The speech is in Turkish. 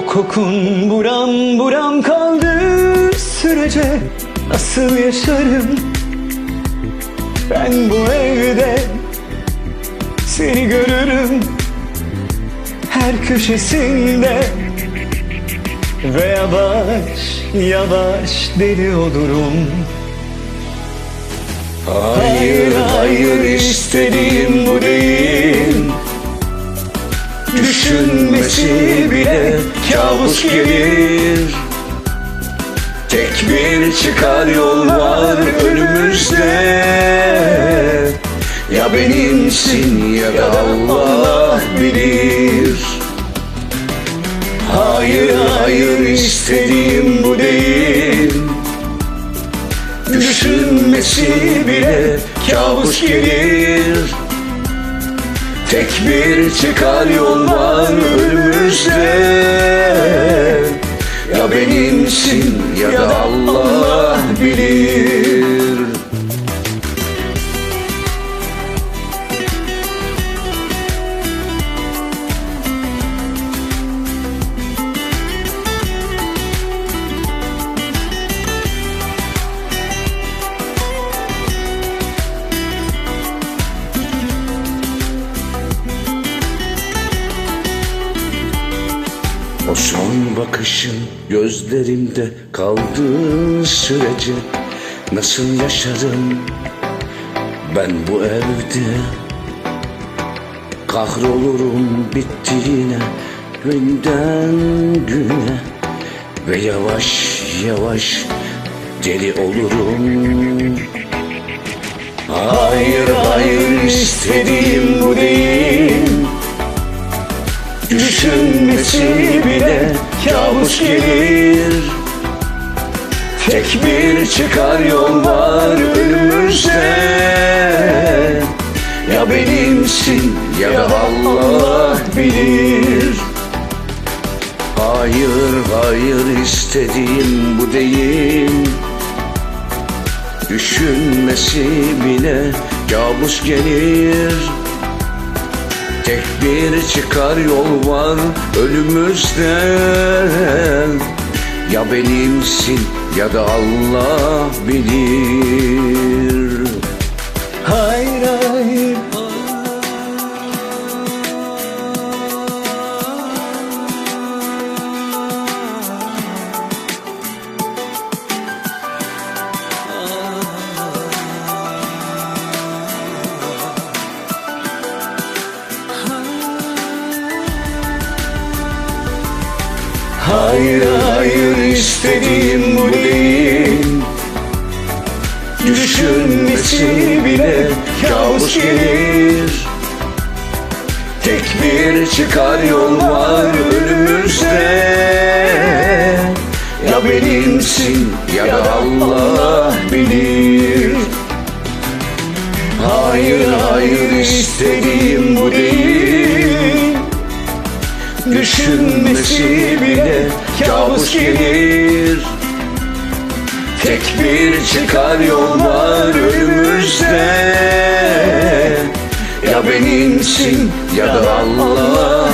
Kokun buram buram kaldı. Sürece Nasıl yaşarım? Ben bu evde Seni görürüm. Her köşesinde Ve yavaş yavaş deli olurum Hayır hayır istediğim bu değil Düşünmesi bile kabus gelir. Tek bir çıkar yol var önümüzde. Ya benimsin ya da Allah bilir. Hayır hayır istediğim bu değil. Düşünmesi bile kabus gelir Tek bir çıkar yol var önümüzde. Ya benimsin ya da O son bakışın gözlerimde kaldığı sürece Nasıl yaşarım? Ben bu evde Kahrolurum bittiğine günden güne Ve yavaş yavaş deli olurum. Hayır hayır istediğim bu değil Düşünmesi bile kabus gelir. Tek bir çıkar yol var önümüzde. Ya benimsin ya da Allah bilir. Hayır hayır istediğim bu değil. Düşünmesi bile kabus gelir Tek bir çıkar yol var önümüzde Ya benimsin ya da Allah bilir Hayır hayır istediğim bu değil. Düşünmesi bile kabus gelir. Tek bir çıkar yol var önümüzde. Ya benimsin ya da Allah bilir. Hayır hayır istediğim bu değil. Düşünmesi bile kabus gelir. Tek bir çıkar yol var önümüzde. Ya benimsin ya da Allah